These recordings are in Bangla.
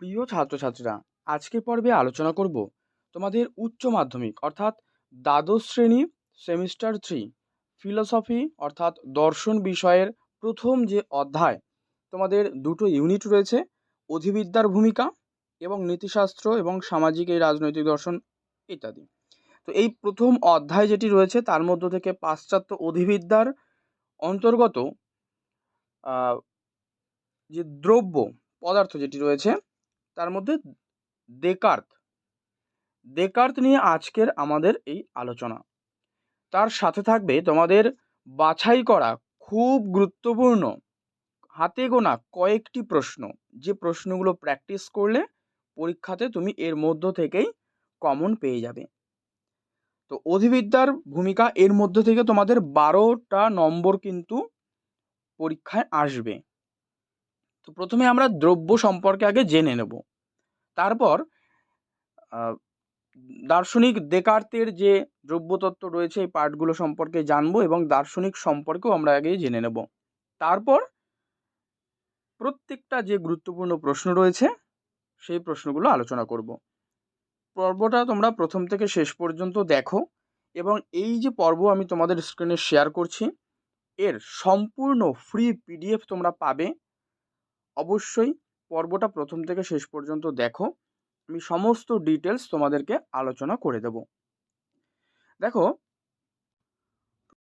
প্রিয় ছাত্রছাত্রীরা আজকের পর্বে আলোচনা করব তোমাদের উচ্চ মাধ্যমিক, অর্থাৎ দ্বাদশ শ্রেণি সেমিস্টার থ্রি, ফিলসফি, অর্থাৎ দর্শন বিষয়ের প্রথম যে অধ্যায়, তোমাদের দুটো ইউনিট রয়েছে, অধিবিদ্যার ভূমিকা এবং নীতিশাস্ত্র এবং সামাজিক এই রাজনৈতিক দর্শন ইত্যাদি। তো এই প্রথম অধ্যায় যেটি রয়েছে, তার মধ্য থেকে পাশ্চাত্য অধিবিদ্যার অন্তর্গত যে দ্রব্য পদার্থ যেটি রয়েছে তার মধ্যে দেকার্ত দেকার্ত নিয়ে আজকের আমাদের এই আলোচনা। তার সাথে থাকবে তোমাদের বাছাই করা খুব গুরুত্বপূর্ণ, হাতে গোনা কয়েকটি প্রশ্ন। যে প্রশ্নগুলো প্র্যাকটিস করলে পরীক্ষাতে তুমি এর মধ্য থেকেই কমন পেয়ে যাবে। তো অধিবিদ্যার ভূমিকা এর মধ্য থেকে তোমাদের বারোটা নম্বর কিন্তু পরীক্ষায় আসবে। তো প্রথমে আমরা দ্রব্য সম্পর্কে আগে জেনে নেব। তারপর দার্শনিক দেকার্তের যে দ্রব্যতত্ত্ব রয়েছে, এই পার্টগুলো সম্পর্কে জানব এবং দার্শনিক সম্পর্কেও আমরা আগে জেনে নেব। তারপর, প্রত্যেকটা যে গুরুত্বপূর্ণ প্রশ্ন রয়েছে, সেই প্রশ্নগুলো আলোচনা করব। পর্বটা তোমরা প্রথম থেকে শেষ পর্যন্ত দেখো এবং এই যে পর্ব আমি তোমাদের স্ক্রিনে শেয়ার করছি, এর সম্পূর্ণ ফ্রি পিডিএফ তোমরা পাবে। অবশ্যই পর্বটা প্রথম থেকে শেষ পর্যন্ত দেখো। আমি সমস্ত ডিটেলস তোমাদেরকে আলোচনা করে দেব। দেখো,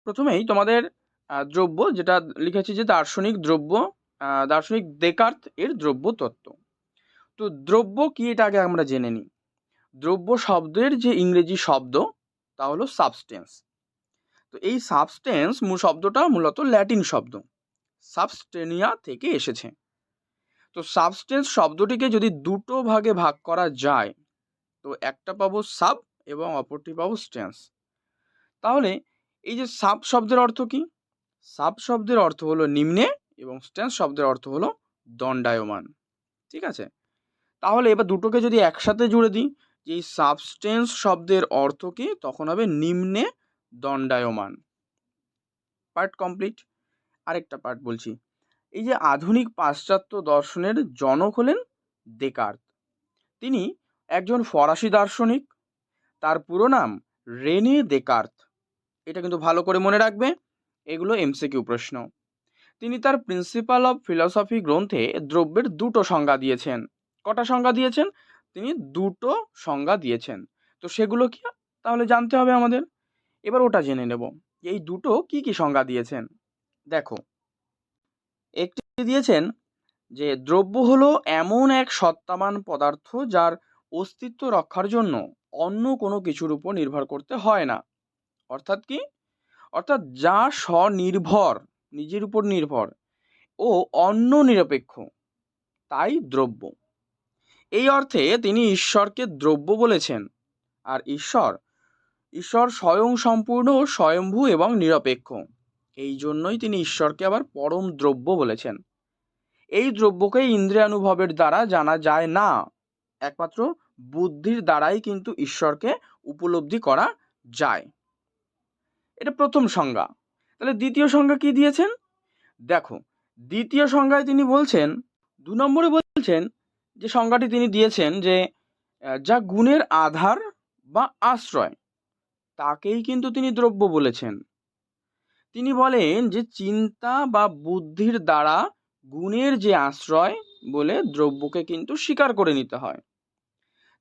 প্রথমেই তোমাদের দ্রব্য যেটা লিখেছি যে দার্শনিক দ্রব্য দার্শনিক দেকার্ত এর দ্রব্য তত্ত্ব। তো দ্রব্য কি এটা আগে আমরা জেনে নিই। দ্রব্য শব্দের যে ইংরেজি শব্দ, তা হলো সাবস্টেন্স তো এই সাবস্টেন্স মূল শব্দটা মূলত ল্যাটিন শব্দ। সাবস্টেনিয়া থেকে এসেছে। তো সাবস্টেন্স শব্দটিকে যদি দুটো ভাগে ভাগ করা যায়, তো একটা পাবো সাব এবং অপরটি পাবো স্টেন্স তাহলে এই যে সাব শব্দের অর্থ কি? সাব শব্দের অর্থ হলো নিম্নে এবং স্টেন্স শব্দের অর্থ হলো দণ্ডায়মান। ঠিক আছে? তাহলে এবার দুটোকে যদি একসাথে জুড়ে দিই, যে সাবস্টেন্স শব্দের অর্থ কি? তখন হবে নিম্নে দণ্ডায়মান। পার্ট কমপ্লিট আরেকটা পার্ট বলছি। এই যে আধুনিক পাশ্চাত্য দর্শনের জনক হলেন দেকার্ত তিনি একজন ফরাসি দার্শনিক। তার পুরো নাম রেনে দেকার্ত এটা কিন্তু ভালো করে মনে রাখবে, এগুলো এমসিকিউ প্রশ্ন। তিনি তার প্রিন্সিপাল অফ ফিলসফি গ্রন্থে দ্রব্যের দুটো সংজ্ঞা দিয়েছেন। কটা সংজ্ঞা দিয়েছেন? তিনি দুটো সংজ্ঞা দিয়েছেন। তো সেগুলো কি? তাহলে জানতে হবে আমাদের। এবার ওটা জেনে নেব। এই দুটো কি কি সংজ্ঞা দিয়েছেন? দেখো একটি দিয়েছেন যে দ্রব্য হলো এমন এক সত্তামান পদার্থ যার অস্তিত্ব রক্ষার জন্য অন্য কোনো কিছুর উপর নির্ভর করতে হয় না। অর্থাৎ কি? অর্থাৎ যা স্বনির্ভর, নিজের উপর নির্ভর ও অন্য নিরপেক্ষ, তাই দ্রব্য। এই অর্থে তিনি ঈশ্বরকে দ্রব্য বলেছেন আর ঈশ্বর ঈশ্বর স্বয়ং সম্পূর্ণ, স্বয়ম্ভূ এবং নিরপেক্ষ। এই জন্যই তিনি ঈশ্বরকে আবার পরম দ্রব্য বলেছেন। এই দ্রব্যকে ইন্দ্রিয়ানুভবের দ্বারা জানা যায় না। একমাত্র বুদ্ধির দ্বারাই কিন্তু ঈশ্বরকে উপলব্ধি করা যায়। এটা প্রথম সংজ্ঞা। তাহলে দ্বিতীয় সংজ্ঞা কি দিয়েছেন? দেখো, দ্বিতীয় সংজ্ঞায় তিনি বলছেন, দু নম্বরে বলছেন যে সংজ্ঞাটি তিনি দিয়েছেন যে যা গুণের আধার বা আশ্রয়, তাকেই কিন্তু তিনি দ্রব্য বলেছেন। তিনি বলেন যে চিন্তা বা বুদ্ধির দ্বারা গুণের যে আশ্রয় বলে দ্রব্যকে কিন্তু স্বীকার করে নিতে হয়।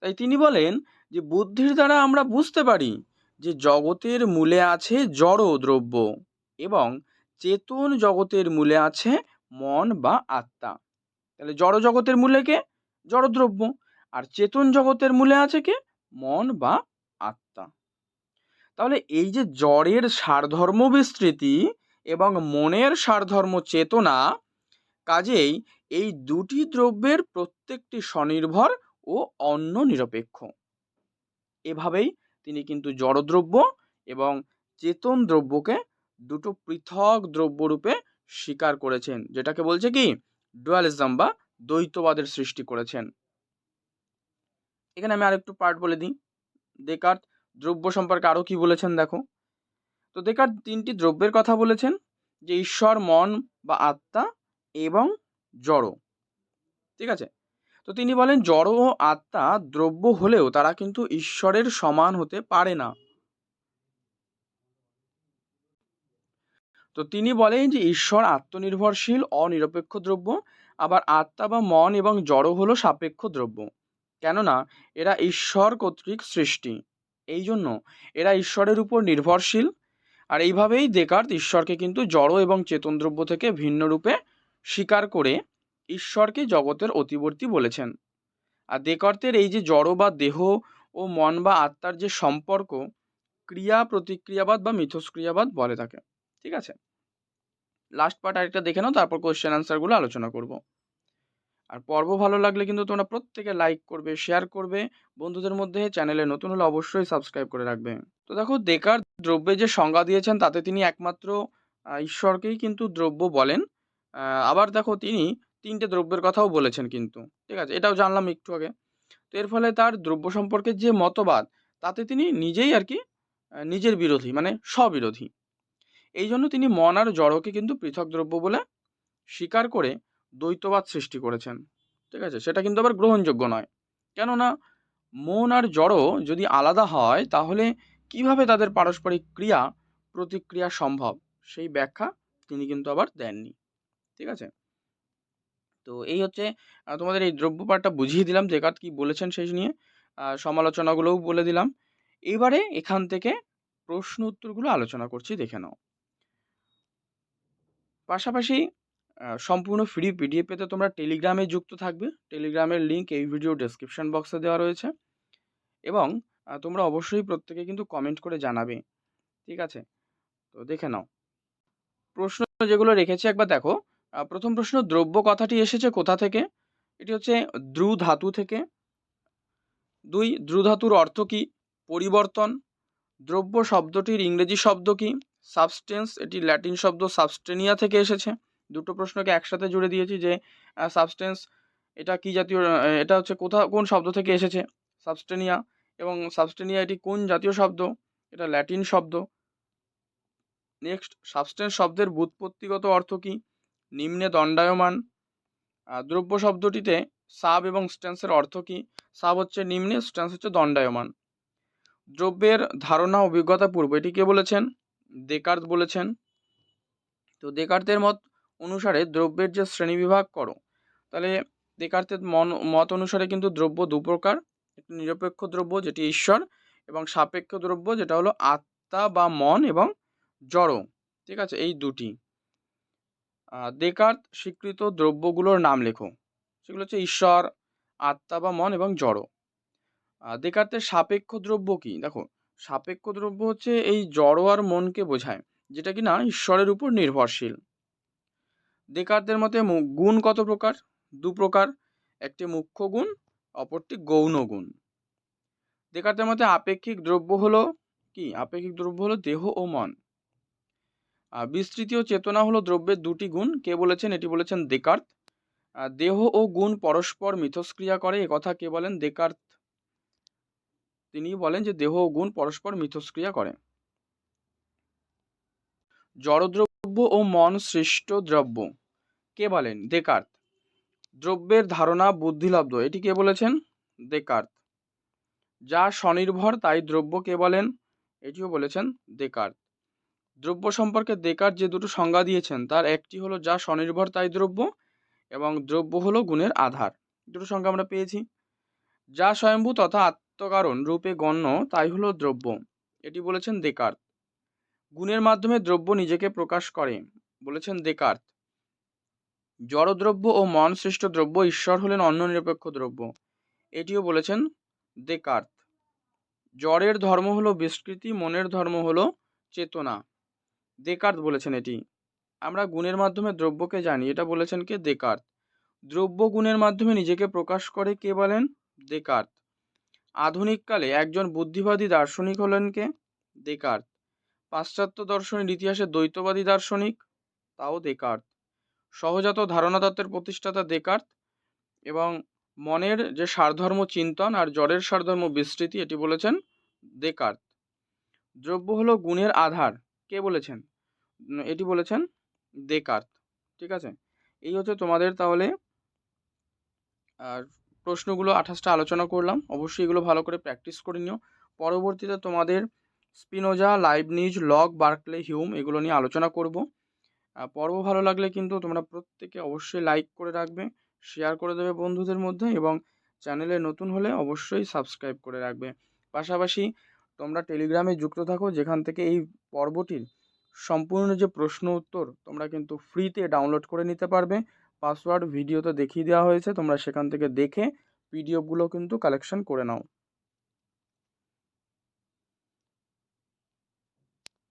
তাই তিনি বলেন যে বুদ্ধির দ্বারা আমরা বুঝতে পারি যে জগতের মূলে আছে জড় দ্রব্য এবং চেতন জগতের মূলে আছে মন বা আত্মা। তাহলে জড় জগতের মূলে কে? জড়দ্রব্য আর চেতন জগতের মূলে আছে কে? মন বা আত্মা। তাহলে এই যে জড়ের সারধর্ম বিস্তৃতি এবং মনের সারধর্ম চেতনা, কাজেই এই দুটি দ্রব্যের প্রত্যেকটি স্বনির্ভর ও অন্য নিরপেক্ষ। এভাবেই তিনি কিন্তু জড়দ্রব্য এবং চেতন দ্রব্যকে দুটো পৃথক দ্রব্যরূপে স্বীকার করেছেন, যেটাকে বলছে কি? ডুয়ালিজম বা দ্বৈতবাদের সৃষ্টি করেছেন। এখানে আমি আরেকটু পার্ট বলে দিই। দেকার্ত দ্রব্য সম্পর্কে আরও কি বলেছেন দেখো? তো দেকার্ত তিনটি দ্রব্যের কথা বলেছেন, যে ঈশ্বর, মন বা আত্মা এবং জড়। ঠিক আছে? তো তিনি বলেন, জড় ও আত্মা দ্রব্য হলেও তারা কিন্তু ঈশ্বরের সমান হতে পারে না। তো তিনি বলেন যে ঈশ্বর আত্মনির্ভরশীল, অনিরপেক্ষ দ্রব্য, আবার আত্মা বা মন এবং জড় হলো সাপেক্ষ দ্রব্য। কেননা, এরা ঈশ্বর কর্তৃক সৃষ্টি। এই জন্য এরা ঈশ্বরের উপর নির্ভরশীল। আর এইভাবেই দেকার্ত ঈশ্বরকে কিন্তু জড় এবং চেতন দ্রব্য থেকে ভিন্ন রূপে স্বীকার করে ঈশ্বরকে জগতের অতিবর্তী বলেছেন। আর দেকার্তের এই যে জড় বা দেহ ও মন বা আত্মার যে সম্পর্ক, ক্রিয়া, প্রতিক্রিয়াবাদ বা মিথস্ক্রিয়াবাদ বলে থাকে ঠিক আছে? লাস্ট পার্ট আরেকটা দেখে নাও, তারপর কোয়েশ্চেন আনসারগুলো আলোচনা করব। আর পর্ব ভালো লাগলে কিন্তু তোমরা প্রত্যেকে লাইক করবে শেয়ার করবে। বন্ধুদের মধ্যে চ্যানেলে নতুন হলে অবশ্যই সাবস্ক্রাইব করে রাখবে। তো দেখো দেকার দ্রব্যে যে সংজ্ঞা দিয়েছেন, তাতে তিনি একমাত্র ঈশ্বরকেই কিন্তু দ্রব্য বলেন। আবার দেখো, তিনি তিনটে দ্রব্যের কথাও বলেছেন কিন্তু। ঠিক আছে, এটাও জানলাম একটু আগে। তো এর ফলে তার দ্রব্য সম্পর্কে যে মতবাদ, তাতে তিনি নিজেই আর কি নিজের বিরোধী মানে স্ববিরোধী। এই জন্য তিনি মন আর জড়কে কিন্তু পৃথক দ্রব্য বলে স্বীকার করে দ্বৈতবাদ সৃষ্টি করেছেন। ঠিক আছে? সেটা কিন্তু আবার গ্রহণযোগ্য নয়। কেননা, মন আর জড় যদি আলাদা হয়, তাহলে কীভাবে তাদের পারস্পরিক ক্রিয়া, প্রতিক্রিয়া সম্ভব? সেই ব্যাখ্যা তিনি কিন্তু আবার দেননি। ঠিক আছে? তো এই হচ্ছে তোমাদের এই দ্রব্য পাঠটা বুঝিয়ে দিলাম দেকাত কি বলেছেন সেই নিয়ে। সমালোচনাগুলোও বলে দিলাম। এবারে এখান থেকে প্রশ্ন উত্তরগুলো আলোচনা করছি, দেখে নাও। পাশাপাশি সম্পূর্ণ ফ্রি পিডিএফ পেতে তোমরা টেলিগ্রামে যুক্ত থাকবে। টেলিগ্রামের লিঙ্ক এই ভিডিও ডেসক্রিপশন বক্সে দেওয়া রয়েছে। এবং তোমরা অবশ্যই প্রত্যেকে কিন্তু কমেন্ট করে জানাবে। ঠিক আছে? তো দেখে নাও। প্রশ্ন যেগুলো রেখেছি একবার দেখো। প্রথম প্রশ্ন, দ্রব্য কথাটি এসেছে কোথা থেকে? এটি হচ্ছে দ্রু ধাতু থেকে। দুই, দ্রু ধাতুর অর্থ কী? পরিবর্তন। দ্রব্য শব্দটির ইংরেজি শব্দ কী? সাবস্টেন্স এটি ল্যাটিন শব্দ সাবস্টেনিয়া থেকে এসেছে। দুটো প্রশ্নকে একসাথে জুড়ে দিয়েছি যে সাবস্টেন্স এটা কি জাতীয় এটা হচ্ছে কোথা, কোন শব্দ থেকে এসেছে? সাবস্টেনিয়া এবং সাবস্টেনিয়া এটি কোন জাতীয় শব্দ? এটা ল্যাটিন শব্দ। নেক্সট সাবস্টেন্স শব্দের বুৎপত্তিগত অর্থ কী? নিম্নে দণ্ডায়মান। দ্রব্য শব্দটিতে সাব এবং স্টেন্সের অর্থ কী? সাব হচ্ছে নিম্নে স্টেন্স হচ্ছে দণ্ডায়মান। দ্রব্যের ধারণা অভিজ্ঞতা পূর্ব, এটি কে বলেছেন? দেকার্ত বলেছেন। তো দেকার্তের মত অনুসারে দ্রব্যের যে শ্রেণীবিভাগ করো, তাহলে দেকার্তের মন, মত অনুসারে কিন্তু দ্রব্য দু প্রকার একটি নিরপেক্ষ দ্রব্য যেটি ঈশ্বর এবং সাপেক্ষ দ্রব্য যেটা হলো আত্মা বা মন এবং জড় ঠিক আছে? এই দুটি। দেকার্ত স্বীকৃত দ্রব্যগুলোর নাম লেখো। সেগুলো হচ্ছে ঈশ্বর, আত্মা বা মন এবং জড় দেকার্তের সাপেক্ষ দ্রব্য কি? দেখো, সাপেক্ষ দ্রব্য হচ্ছে এই জড় আর মনকে বোঝায়, যেটা কি না ঈশ্বরের উপর নির্ভরশীল। দেকারদের মতে গুণ কত প্রকার? দু প্রকার। একটি মুখ্য গুণ, অপরটি গৌণ গুণ। দেকারদের মতে আপেক্ষিক দ্রব্য হলো কি? আপেক্ষিক দ্রব্য হলো দেহ ও মন। বিস্তৃতি ও চেতনা হলো দ্রব্যের দুটি গুণ। কে বলেছেন? এটি বলেছেন দেকার্ত দেহ ও গুণ পরস্পর মিথস্ক্রিয়া করে। কথা কে বলেন? দেকার্ত তিনি বলেন যে দেহ ও গুণ পরস্পর মিথস্ক্রিয়া করে। জড়দ্রব্য ও মন সৃষ্ট দ্রব্য। কে বলেন? দেকার্ত দ্রব্যের ধারণা বুদ্ধিলব্ধ এটি কে বলেছেন? দেকার্ত যা স্বনির্ভর, তাই দ্রব্য কে বলেন? এটিও বলেছেন দেকার্ত দ্রব্য সম্পর্কে দেকার যে দুটো সংজ্ঞা দিয়েছেন, তার একটি হলো যা স্বনির্ভর, তাই দ্রব্য, এবং দ্রব্য হলো গুণের আধার। দুটো সংজ্ঞা আমরা পেয়েছি। যা স্বয়ম্ভূ তথা আত্মকারণ রূপে গণ্য, তাই হলো দ্রব্য। এটি বলেছেন দেকার্ত গুণের মাধ্যমে দ্রব্য নিজেকে প্রকাশ করে, বলেছেন দেকার্ত জড়দ্রব্য ও মন সৃষ্ট দ্রব্য ঈশ্বর হলেন অন্য নিরপেক্ষ দ্রব্য। এটিও বলেছেন দেকার্ত জড়ের ধর্ম হলো বিস্কৃতি, মনের ধর্ম হলো চেতনা। দেকার্ত বলেছেন এটি। আমরা গুণের মাধ্যমে দ্রব্যকে জানি, এটা বলেছেন কে? দেকার্ত দ্রব্য গুণের মাধ্যমে নিজেকে প্রকাশ করে কে বলেন? দেকার্ত আধুনিককালে একজন বুদ্ধিবাদী দার্শনিক হলেন কে? দেকার্ত পাশ্চাত্য দর্শনের ইতিহাসে দ্বৈতবাদী দার্শনিক, তাও দেকার্ত সহজাত ধারণাতত্ত্বের প্রতিষ্ঠাতা দেকার্ত এবং মনের যে সারধর্ম চিন্তন আর জড়ের সারধর্ম বিস্তৃতি, এটি বলেছেন দেকার্ত। দ্রব্য হলো গুণের আধার। কে বলেছেন? এটি বলেছেন দেকার্ত। ঠিক আছে? এই হচ্ছে তোমাদের তাহলে, আর প্রশ্নগুলো আঠাশটা আলোচনা করলাম। অবশ্যই এগুলো ভালো করে প্র্যাকটিস করে নিও। পরবর্তীতে তোমাদের Spinoza, Leibniz, Locke, Berkeley, Hume, এগুলো নিয়ে আলোচনা করব। পর্ব ভালো লাগলে কিন্তু তোমরা প্রত্যেকে অবশ্যই লাইক করে রাখবে শেয়ার করে দেবে বন্ধুদের মধ্যে এবং চ্যানেলে নতুন হলে অবশ্যই সাবস্ক্রাইব করে রাখবে। পাশাপাশি তোমরা টেলিগ্রামে যুক্ত থাকো, যেখান থেকে এই পর্বটির সম্পূর্ণ যে প্রশ্ন উত্তর তোমরা কিন্তু ফ্রিতে ডাউনলোড করে নিতে পারবে। পাসওয়ার্ড ভিডিওতে দেখিয়ে দেওয়া হয়েছে, তোমরা সেখান থেকে দেখে পিডিএফগুলো কিন্তু কালেকশন করে নাও।